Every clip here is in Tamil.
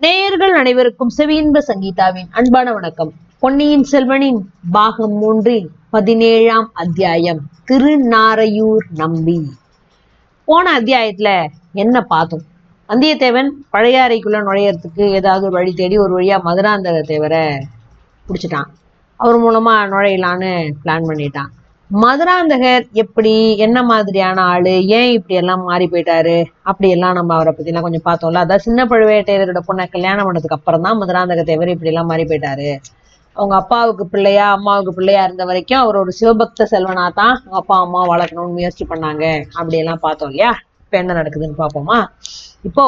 நேயர்கள் அனைவருக்கும் செவியின்ப சங்கீதாவின் அன்பான வணக்கம். பொன்னியின் செல்வனின் பாகம் மூன்றின் பதினேழாம் அத்தியாயம் திருநாரையூர் நம்பி. போன அத்தியாயத்துல என்ன பார்த்தோம்? வந்தியத்தேவன் பழையாறைக்குள்ள நுழையறதுக்கு ஏதாவது ஒரு வழி தேடி ஒரு வழியா மதுராந்தக தேவரை பிடிச்சிட்டான். அவர் மூலமா நுழையலான்னு பிளான் பண்ணிட்டான். மதுராந்தகர் எப்படி என்ன மாதிரியான ஆளு ஏன் இப்படி எல்லாம் மாறி போயிட்டாரு அப்படி எல்லாம் நம்ம அவரை பத்தி எல்லாம் கொஞ்சம் பார்த்தோம்ல. அதான் சின்ன பழுவேட்டையரோட பொண்ணை கல்யாணம் பண்ணதுக்கு அப்புறம் தான் மதுராந்தக தேவர் இப்படி எல்லாம் மாறி போயிட்டாரு. அவங்க அப்பாவுக்கு பிள்ளையா அம்மாவுக்கு பிள்ளையா இருந்த வரைக்கும் அவர் ஒரு சிவபக்த செல்வனா தான் அவங்க அப்பா அம்மா வளர்க்கணும்னு முயற்சி பண்ணாங்க. அப்படி எல்லாம் பார்த்தோம் இல்லையா? இப்ப என்ன நடக்குதுன்னு பார்ப்போமா? இப்போ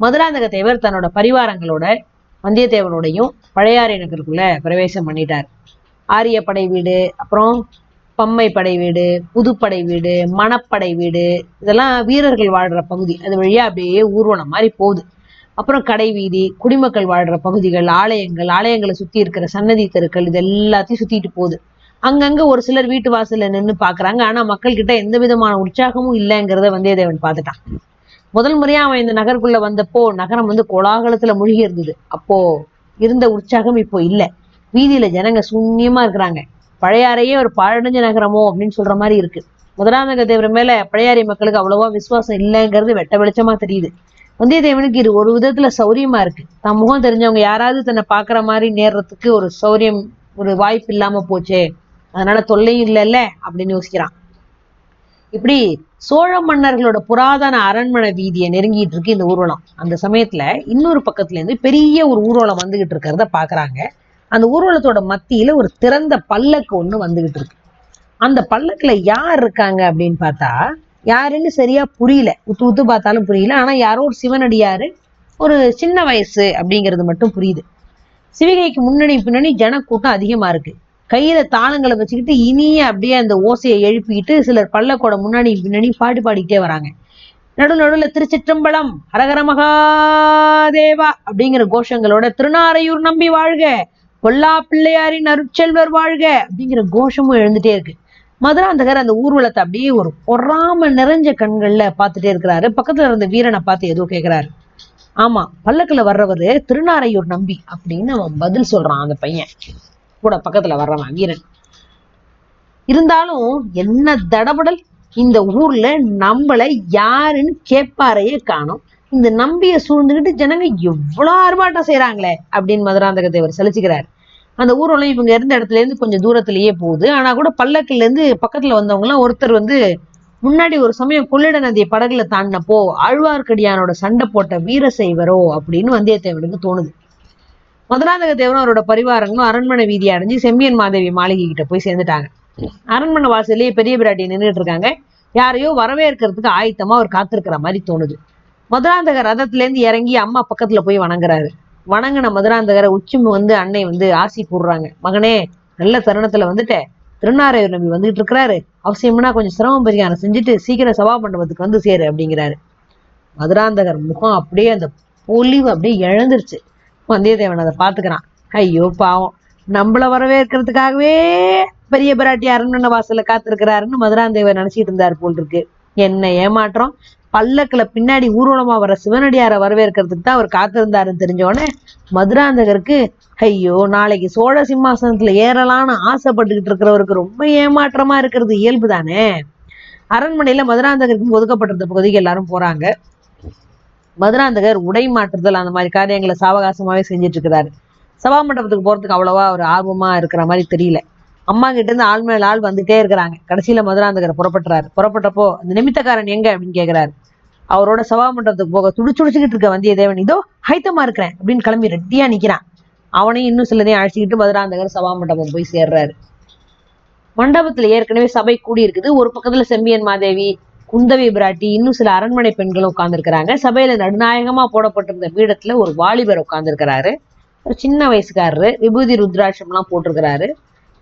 மதுராந்தக தேவர் தன்னோட பரிவாரங்களோட வந்தியத்தேவனோடையும் பழையாறை நகருக்குள்ள பிரவேசம் பண்ணிட்டார். ஆரிய படை வீடு அப்புறம் பம்மை படை வீடு புதுப்படை வீடு மணப்படை வீடு இதெல்லாம் வீரர்கள் வாழ்ற பகுதி. அது வழியா அப்படியே ஊர்வனம் மாதிரி போகுது. அப்புறம் கடை வீதி குடிமக்கள் வாழ்ற பகுதிகள் ஆலயங்கள் ஆலயங்களை சுத்தி இருக்கிற சன்னதி தெருக்கள் இது எல்லாத்தையும் சுத்திட்டு போகுது. அங்கங்க ஒரு சிலர் வீட்டு வாசல்ல நின்று பாக்குறாங்க. ஆனா மக்கள் கிட்ட எந்த விதமான உற்சாகமும் இல்லைங்கிறத வந்தியத்தேவன் பார்த்துட்டான். முதல் முறையா அவன் இந்த நகருக்குள்ள வந்தப்போ நகரம் வந்து கோலாகலத்துல மூழ்கி இருந்தது. அப்போ இருந்த உற்சாகம் இப்போ இல்ல. வீதியில ஜனங்க சூன்யமா இருக்கிறாங்க. பழையாறையே ஒரு பாழடைஞ்ச நகரமோ அப்படின்னு சொல்ற மாதிரி இருக்கு. முதலாந்தக தேவர் மேல பழையாறை மக்களுக்கு அவ்வளவா விசுவாசம் இல்லைங்கிறது வெட்ட வெளிச்சமா தெரியுது. வந்தியத்தேவனுக்கு இது ஒரு விதத்துல சௌரியமா இருக்கு. தன் முகம் தெரிஞ்சவங்க யாராவது தன்னை பாக்குற மாதிரி நேர்றதுக்கு ஒரு சௌரியம் ஒரு வாய்ப்பு இல்லாம போச்சே அதனால தொல்லையும் இல்லைல்ல அப்படின்னு யோசிக்கிறான். இப்படி சோழ மன்னர்களோட புராதன அரண்மனை வீதியை நெருங்கிட்டு இருக்கு இந்த ஊர்வலம். அந்த சமயத்துல இன்னொரு பக்கத்துல இருந்து பெரிய ஒரு ஊர்வலம் வந்துகிட்டு இருக்கிறத பாக்குறாங்க. அந்த ஊர்வலத்தோட மத்தியில ஒரு திறந்த பல்லக்கு ஒண்ணு வந்துகிட்டு இருக்கு. அந்த பல்லக்குல யார் இருக்காங்க அப்படின்னு பார்த்தா யாருன்னு சரியா புரியல. உத்து உத்து பார்த்தாலும் புரியல. ஆனா யாரோ ஒரு சிவனடியாரு ஒரு சின்ன வயசு அப்படிங்கிறது மட்டும் புரியுது. சிவிகைக்கு முன்னணி பின்னணி ஜனக்கூட்டம் அதிகமா இருக்கு. கையில தாளங்களை வச்சுக்கிட்டு இனிய அப்படியே அந்த ஓசையை எழுப்பிக்கிட்டு சிலர் பல்லக்கோட முன்னாடி பின்னணி பாட்டு பாடிக்கிட்டே வராங்க. நடு நடுவுல திருச்சிற்றம்பலம் ஹரஹர மகாதேவா அப்படிங்கிற கோஷங்களோட திருநாரையூர் நம்பி வாழ்க. கொல்லா பிள்ளையாரின் அருட்செல்வர் வாழ்க அப்படிங்கிற கோஷமும் எழுந்துட்டே இருக்கு. மதுராந்தகர் அந்த ஊர்வலத்தை அப்படியே ஒரு பொறாம நிறைஞ்ச கண்கள்ல பார்த்துட்டே இருக்கிறாரு. பக்கத்துல இருந்த வீரனை பார்த்து ஏதோ கேட்கிறாரு ஆமா பல்லக்கில் வர்றவரு திருநாரையூர் நம்பி அப்படின்னு அவன் பதில் சொல்றான் அந்த பையன். கூட பக்கத்துல வர்றவன் வீரன். இருந்தாலும் என்ன தடபடல் இந்த ஊர்ல நம்மளை யாருன்னு கேட்பாரையே காணோம். இந்த நம்பிய சூழ்ந்துகிட்டு ஜனங்க எவ்வளவு ஆர்ப்பாட்டம் செய்யறாங்களே அப்படின்னு மதுராந்தக தேவர் சலிச்சுக்கிறார். அந்த ஊர்வலம் இவங்க இருந்த இடத்துல இருந்து கொஞ்சம் தூரத்திலேயே போகுது. ஆனா கூட பல்லக்கில இருந்து பக்கத்துல வந்தவங்க எல்லாம் ஒருத்தர் வந்து முன்னாடி ஒரு சமயம் கொள்ளிட நதியை படகுல தாண்டினப்போ ஆழ்வார்க்கடியானோட சண்டை போட்ட வீர செய்வரோ அப்படின்னு வந்தியத்தேவனுக்கு தோணுது. மதுராந்தக தேவரும் அவரோட பரிவாரங்களும் அரண்மனை வீதியை அடைஞ்சு செம்பியன் மாதேவி மாளிகை கிட்ட போய் சேர்ந்துட்டாங்க. அரண்மனை வாசல்லையே பெரிய பிராட்டி நின்றுட்டு இருக்காங்க. யாரையோ வரவேற்கிறதுக்கு ஆயத்தமா அவர் காத்திருக்கிற மாதிரி தோணுது. மதுராந்தகர் ரதத்துல இருந்து இறங்கி அம்மா பக்கத்துல போய் வணங்குறாரு. வணங்கின மதுராந்தகரை உச்சி வந்து அன்னை வந்து ஆசி கூடுறாங்க மகனே நல்ல தருணத்துல வந்துட்ட. திருநாரையூர் நம்பி வந்துகிட்டு இருக்கிறாரு. அவசியம்னா கொஞ்சம் சிரமம் பரிகாரம் செஞ்சுட்டு சீக்கிரம் சபா மண்டபத்துக்கு வந்து சேரு அப்படிங்கிறாரு. மதுராந்தகர் முகம் அப்படியே அந்த பொலிவு அப்படியே இழந்துருச்சு வந்தியத்தேவன் அதை பாத்துக்கிறான் ஐயோ பாவம். நம்மள வரவேற்கிறதுக்காகவே பெரிய பிராட்டி அரண்மனை வாசல்ல காத்திருக்கிறாருன்னு மதுராந்தேவர் நினைச்சிட்டு இருந்தார் போல் இருக்கு. என்ன ஏமாற்றம். பல்லக்குல பின்னாடி ஊர்வலமா வர சிவனடியாரை வரவேற்கிறதுக்கு தான் அவர் காத்திருந்தாருன்னு தெரிஞ்சோடனே மதுராந்தகருக்கு ஐயோ நாளைக்கு சோழ சிம்மாசனத்துல ஏறலாம்னு ஆசைப்பட்டுக்கிட்டு இருக்கிறவருக்கு ரொம்ப ஏமாற்றமா இருக்கிறது இயல்பு தானே அரண்மனையில மதுராந்தகருக்கு ஒதுக்கப்பட்டிருந்த பகுதிக்கு எல்லாரும் போறாங்க. மதுராந்தகர் உடை மாற்றுதல் அந்த மாதிரி காரியங்களை சாவகாசமாவே செஞ்சுட்டு இருக்கிறாரு. சபா மண்டபத்துக்கு போறதுக்கு அவ்வளவா ஒரு ஆர்வமா இருக்கிற மாதிரி தெரியல. அம்மா கிட்ட இருந்து ஆள் மேல ஆள் வந்துட்டே இருக்கிறாங்க. கடைசியில மதுராந்தகர் புறப்பட்டுறாரு. புறப்பட்டப்போ அந்த நிமித்தக்காரன் எங்க அப்படின்னு கேட்கிறாரு அவரோட சபா மண்டபத்துக்கு போக துடிச்சுடிச்சுக்கிட்டு இருக்க வந்தியத்தேவன் இதோ ஹைத்தமா இருக்கிறேன் அப்படின்னு கிளம்பி ரெட்டியா நிக்கிறான். அவனையும் இன்னும் சிலதையும் அழைச்சிக்கிட்டு மதுராந்தகர் சபா மண்டபம் போய் சேர்றாரு. மண்டபத்துல ஏற்கனவே சபை கூடி இருக்குது. ஒரு பக்கத்துல செம்பியன் மாதேவி குந்தவி பிராட்டி இன்னும் சில அரண்மனை பெண்களும் உட்கார்ந்துருக்கிறாங்க. சபையில நடுநாயகமா போடப்பட்டிருந்த பீடத்துல ஒரு வாலிபர் உட்கார்ந்துருக்கிறாரு. ஒரு சின்ன வயசுக்காரரு. விபூதி ருத்ராட்சம் எல்லாம் போட்டிருக்கிறாரு.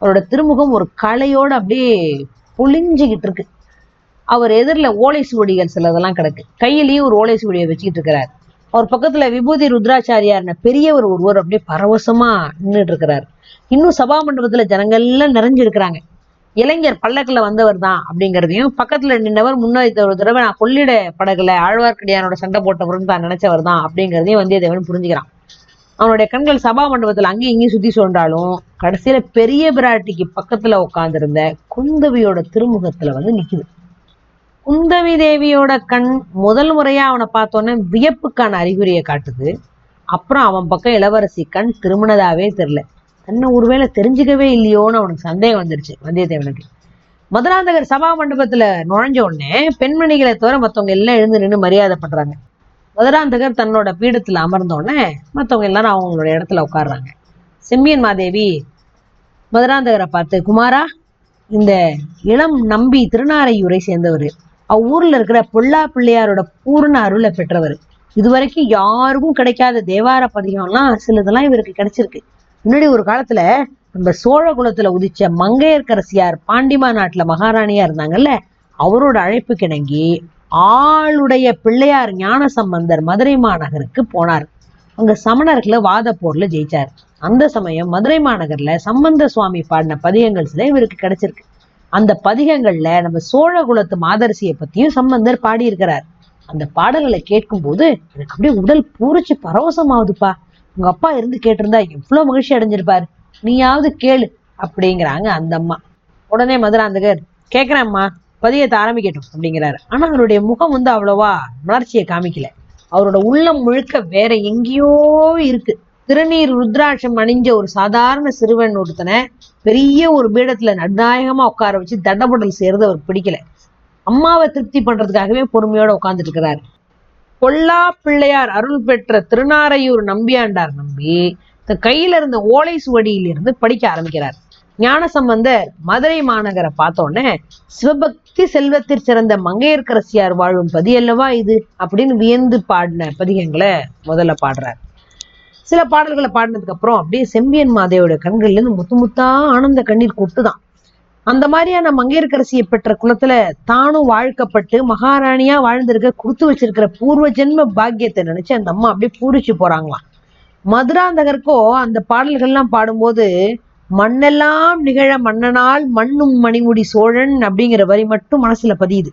அவரோட திருமுகம் ஒரு கலையோட அப்படியே புளிஞ்சுக்கிட்டு இருக்கு. அவர் எதிரில் ஓலை சுவடிகள் சிலதெல்லாம் கிடக்கு. கையிலயும் ஒரு ஓலை சுவடியை வச்சுக்கிட்டு இருக்கிறார். அவர் பக்கத்துல விபூதி ருத்ராச்சாரியார்ன பெரியவர் ஒருவர் அப்படியே பரவசமா நின்றுட்டு இருக்கிறார். இன்னும் சபா மண்டபத்துல ஜனங்கள்லாம் நிறைஞ்சிருக்கிறாங்க. இளைஞர் பல்லக்கில் வந்தவர் தான் அப்படிங்கிறதையும் பக்கத்துல நின்றவர் முன்னாடி ஒரு தடவை நான் கொள்ளிட படகுல ஆழ்வார்க்கடியானோட சண்டை போட்டவர்னு தான் நினைச்சவர் தான் அப்படிங்கிறதையும் வந்தியத்தேவன் புரிஞ்சுக்கிறான். அவனுடைய கண்கள் சபா மண்டபத்தில் அங்கேயும் இங்கேயும் சுற்றி சொல்றாலும் கடைசியில பெரிய பிராட்டிக்கு பக்கத்துல உட்கார்ந்திருந்த குந்தவியோட திருமுகத்துல வந்து நிக்குது. குந்தவி தேவியோட கண் முதல் முறையா அவனை பார்த்தோன்னே வியப்புக்கான அறிகுறியை காட்டுது. அப்புறம் அவன் பக்கம் இளவரசி கண் திருமணதாவே தெரில தன்னை ஒருவேளை தெரிஞ்சுக்கவே இல்லையோன்னு அவனுக்கு சந்தேகம் வந்துருச்சு வந்தியத்தேவனுக்கு. மதுராந்தகர் சபா மண்டபத்துல நுழைஞ்ச உடனே பெண்மணிகளை தவிர மற்றவங்க எல்லாம் எழுந்து நின்று மரியாதை பண்றாங்க. மதுராந்தகர் தன்னோட பீடத்துல அமர்ந்த உடனே மத்தவங்க எல்லாரும் அவங்களோட இடத்துல உட்கார்றாங்க. செம்மியன் மாதேவி மதுராந்தகரை பார்த்து குமாரா இந்த இளம் நம்பி திருநாரையூரை சேர்ந்தவர். அவ்வூர்ல இருக்கிற பொல்லா பிள்ளையாரோட பூர்ண அருளை பெற்றவர். இதுவரைக்கும் யாருக்கும் கிடைக்காத தேவார பதிகம்லாம் சிலதெல்லாம் இவருக்கு கிடைச்சிருக்கு. முன்னாடி ஒரு காலத்துல நம்ம சோழ குலத்துல உதிச்ச மங்கையர்கரசியார் பாண்டிமா நாட்டுல மகாராணியா இருந்தாங்கல்ல அவரோட அழைப்பு கிணங்கி ஆளுடைய பிள்ளையார் ஞான சம்பந்தர் மதுரை மாநகருக்கு போனார். அங்க சமணர்களை வாத போர்ல ஜெயிச்சார். அந்த சமயம் மதுரை மாநகர்ல சம்பந்த சுவாமி பாடின பதிகங்கள் சில இவருக்கு கிடைச்சிருக்கு. அந்த பதிகங்கள்ல நம்ம சோழ குலத்து மாதரசியை பத்தியும் சம்பந்தர் பாடியிருக்கிறார். அந்த பாடல்களை கேட்கும் போது எனக்கு அப்படியே உடல் பூரிச்சு பரவசமாகுதுப்பா உங்க அப்பா இருந்து கேட்டிருந்தா எவ்வளவு மகிழ்ச்சி அடைஞ்சிருப்பாரு. நீயாவது கேளு அப்படிங்கிறாங்க அந்த அம்மா. உடனே மதுராந்தகர் கேக்குறேம்மா பதியத்தை ஆரம்பிக்கட்டும் அப்படிங்கிறாரு. ஆனா அவருடைய முகம் வந்து அவ்வளவா மலர்ச்சியை காமிக்கல. அவரோட உள்ளம் முழுக்க வேற எங்கேயோ இருக்கு. திருநீர் ருத்ராட்சம் அணிஞ்ச ஒரு சாதாரண சிறுவன் ஒருத்தனை பெரிய ஒரு பீடத்துல நடுநாயகமா உட்கார வச்சு தண்டபுடல் செய்யறது அவருக்கு பிடிக்கல. அம்மாவை திருப்தி பண்றதுக்காகவே பொறுமையோட உட்கார்ந்துட்டு இருக்கிறாரு. பொல்லா பிள்ளையார் அருள் பெற்ற திருநாரையூர் நம்பியாண்டார் நம்பி கையில இருந்த ஓலை சுவடியிலிருந்து படிக்க ஆரம்பிக்கிறார். ஞானசம்பந்தர் மதுரை மாநகரை பார்த்த உடனே சிவபக்தி செல்வத்தில் சிறந்த மங்கையர்கரசியார் வாழும் பதி அல்லவா இது? அப்படின்னு வியந்து பாடின பதிகங்களை முதல்ல பாடுறார். சில பாடல்களை பாடினதுக்கு அப்புறம் அப்படியே செம்பியன் மாதேவோட கண்கள்ல இருந்து முத்து முத்தா ஆனந்த கண்ணீர் கொட்டுதான். அந்த மாதிரியான மங்கையர்கரசியை பெற்ற குலத்துல தானும் வாழ்க்கப்பட்டு மகாராணியா வாழ்ந்திருக்க கொடுத்து வச்சிருக்கிற பூர்வ ஜென்ம பாக்கியத்தை நினைச்சு அந்த அம்மா அப்படியே பூரிச்சு போறாங்களாம். மதுராந்தகருக்கோ அந்த பாடல்கள்லாம் பாடும்போது மண்ணெல்லாம் நிகழ மன்னனால் மண்ணும் மணிமுடி சோழன் அப்படிங்கிற வரி மட்டும் மனசுல பதியுது.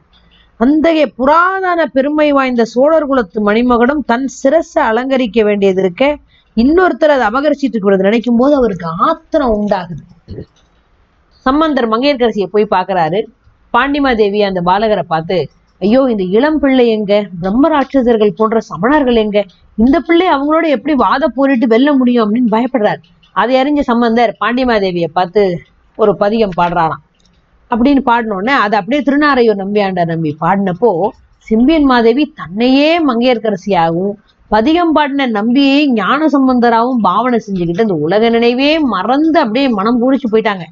அந்தகைய புராதன பெருமை வாய்ந்த சோழர் குலத்து மணிமகனும் தன் சிரசை அலங்கரிக்க வேண்டியது இருக்க இன்னொருத்தர் அதை அபகரிச்சிட்டு இருக்கிறது நினைக்கும் போது அவருக்கு ஆத்திரம் உண்டாகுது. சம்பந்தர் மங்கையர்கரசியை போய் பார்க்கறாரு. பாண்டிமாதேவி அந்த பாலகரை பார்த்து ஐயோ இந்த இளம் பிள்ளை எங்க? பிரம்மராட்சசர்கள் போன்ற சமணர்கள் எங்க? இந்த பிள்ளை அவங்களோட எப்படி வாத போரிட்டு வெல்ல முடியும்? அப்படின்னு பயப்படுறாரு. அது அறிஞ்ச சம்பந்தர் பாண்டிமாதேவியை பார்த்து ஒரு பதிகம் பாடுறாராம். அப்படின்னு பாடினோடனே அதை அப்படியே திருநாரையூர் நம்பியாண்டார் நம்பி பாடினப்போ சிம்பியன் மாதேவி தன்னையே மங்கையர்கரசியாகவும் பதிகம் பாடின நம்பியை ஞான சம்பந்தராகவும் பாவனை செஞ்சுக்கிட்டு இந்த உலக நினைவே மறந்து அப்படியே மனம் பூரிச்சு போயிட்டாங்க.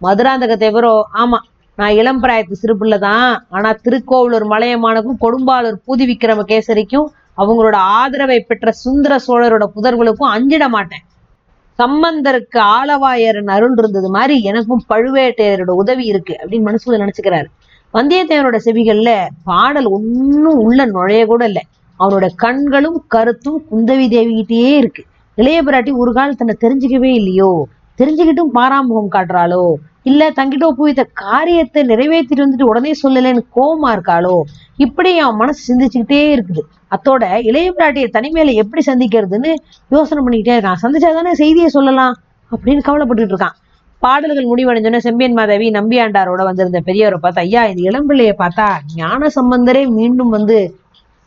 மதுராந்தக தேவரோ ஆமா நான் இளம் பிராயத்து சிறுபிள்ளை தான் ஆனா திருக்கோவிலூர் மலையமானுக்கும் கொடும்பாளூர் பூதி விக்ரம கேசரிக்கும் அவங்களோட ஆதரவை பெற்ற சுந்தர சோழரோட புதர்களுக்கும் அஞ்சிட மாட்டேன். சம்பந்தருக்கு ஆலவாயரன் அருள் இருந்தது மாதிரி எனக்கும் பழுவேட்டையரோட உதவி இருக்கு அப்படின்னு மனசுல நினைச்சுக்கிறாரு. வந்தியத்தேவனோட செவிகள்ல பாடல் ஒன்னும் உள்ள நுழைய கூட இல்லை. அவனோட கண்களும் கருத்தும் குந்தவி தேவிகிட்டே இருக்கு. இளைய பிராட்டி ஒரு கால் தன்னை தெரிஞ்சுக்கவே இல்லையோ? தெரிஞ்சுக்கிட்டும் பாராமுகம் காட்டுறாளோ? இல்ல தங்கிட்ட ஒப்புவித்த காரியத்தை நிறைவேற்றிட்டு வந்துட்டு உடனே சொல்லலைன்னு கோவமா இருக்காளோ? இப்படி அவன் மனசு சிந்திச்சுக்கிட்டே இருக்குது. அத்தோட இளைய பிராட்டியை தனிமையில எப்படி சந்திக்கிறதுன்னு யோசனை பண்ணிக்கிட்டே இருக்கான். சந்திச்சாதானே செய்தியை சொல்லலாம் அப்படின்னு கவலைப்பட்டுட்டு இருக்கான். பாடல்கள் முடிவடைஞ்சோன்னே செம்பியன் மாதவி நம்பியாண்டாரோட வந்திருந்த பெரியவரை பார்த்தா ஐயா இந்த இளம்பிள்ளைய பார்த்தா ஞான சம்பந்தரே மீண்டும் வந்து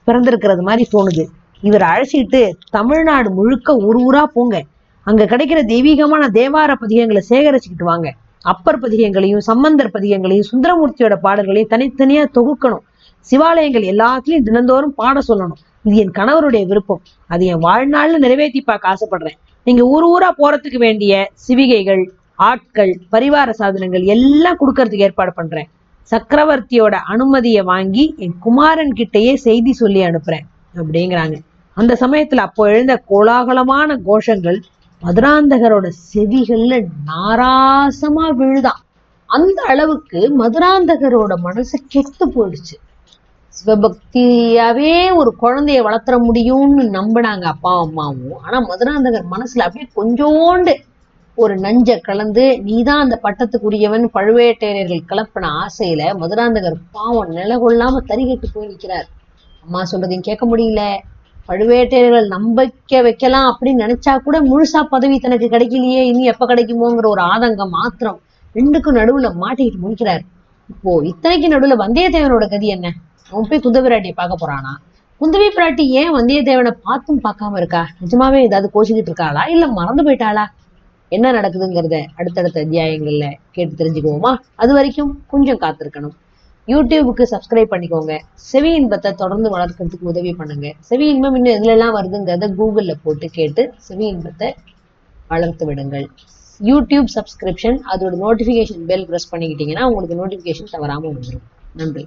பிறந்திருக்கிறது மாதிரி தோணுது. இவர் அழைச்சிட்டு தமிழ்நாடு முழுக்க ஒரு ஊரா போங்க. அங்க கிடைக்கிற தெய்வீகமான தேவார பதிகங்களை சேகரிச்சுக்கிட்டு வாங்க. அப்பர் பதிகங்களையும் சம்பந்தர் பதிகங்களையும் சுந்தரமூர்த்தியோட பாடல்களையும் தனித்தனியா தொகுக்கணும். சிவாலயங்கள் எல்லாத்துலயும் தினந்தோறும் பாட சொல்லணும். இது என் கணவருடைய விருப்பம். அது என் வாழ்நாள்ல நிறைவேற்றி பார்க்க ஆசைப்படுறேன். நீங்க ஊர் ஊரா போறதுக்கு வேண்டிய சிவிகைகள் ஆட்கள் பரிவார சாதனங்கள் எல்லாம் கொடுக்கறதுக்கு ஏற்பாடு பண்றேன். சக்கரவர்த்தியோட அனுமதியை வாங்கி என் குமாரன் கிட்டயே செய்தி சொல்லி அனுப்புறேன். அப்படிங்கிறாங்க. அந்த சமயத்துல அப்போ எழுந்த கோலாகலமான கோஷங்கள் மதுராந்தகரோட செவிகள்ல நாராசமா விழுதான் அந்த அளவுக்கு மதுராந்தகரோட மனசு கெட்டு போயிடுச்சு. சிவபக்தியாவே ஒரு குழந்தைய வளர்த்துற முடியும்னு நம்பினாங்க அப்பா அம்மாவும். ஆனா மதுராந்தகர் மனசுல அப்படியே கொஞ்சோண்டு ஒரு நஞ்ச கலந்து நீதான் அந்த பட்டத்துக்குரியவன் பழுவேட்டையர்கள் கிளப்பின ஆசையில மதுராந்தகர் பாவம் நிலகொள்ளாம தறிகட்டு போய் நிற்கிறார் அம்மா சொல்றதையும் கேட்க முடியல. பழுவேட்டையர்கள் நம்பிக்கை வைக்கலாம் அப்படின்னு நினைச்சா கூட முழுசா பதவி தனக்கு கிடைக்கலையே இனி எப்ப கிடைக்குமோங்கிற ஒரு ஆதங்கம் மாத்திரம் ரெண்டுக்கும் நடுவுல மாட்டிக்கிட்டு முடிக்கிறாரு இப்போ இத்தனைக்கு நடுவுல வந்தியத்தேவனோட கதி என்ன? அவன் போய் குந்தவி பிராட்டியை பார்க்க போறானா? குந்தவி பிராட்டி ஏன் வந்தியத்தேவனை பார்த்தும் பார்க்காம இருக்கா? நிஜமாவே ஏதாவது கோச்சிக்கிட்டு இருக்காளா? இல்ல மறந்து போயிட்டாளா? என்ன நடக்குதுங்கிறத அடுத்தடுத்த அத்தியாயங்கள்ல கேட்டு தெரிஞ்சுக்குவோமா? அது வரைக்கும் கொஞ்சம் காத்திருக்கணும். யூடியூபுக்கு சப்ஸ்கிரைப் பண்ணிக்கோங்க. செவி இன்பத்தை தொடர்ந்து வளர்க்கறதுக்கு உதவி பண்ணுங்க. செவி இன்பம் இன்னும் எதுலெல்லாம் வருதுங்கிறத கூகுளில் போட்டு கேட்டு செவி இன்பத்தை வளர்த்து விடுங்கள். யூடியூப் சப்ஸ்கிரிப்ஷன் அதோட நோட்டிஃபிகேஷன் பெல் ப்ரெஸ் பண்ணிக்கிட்டீங்கன்னா உங்களுக்கு நோட்டிஃபிகேஷன் தவறாமல் வந்துடும் நன்றி.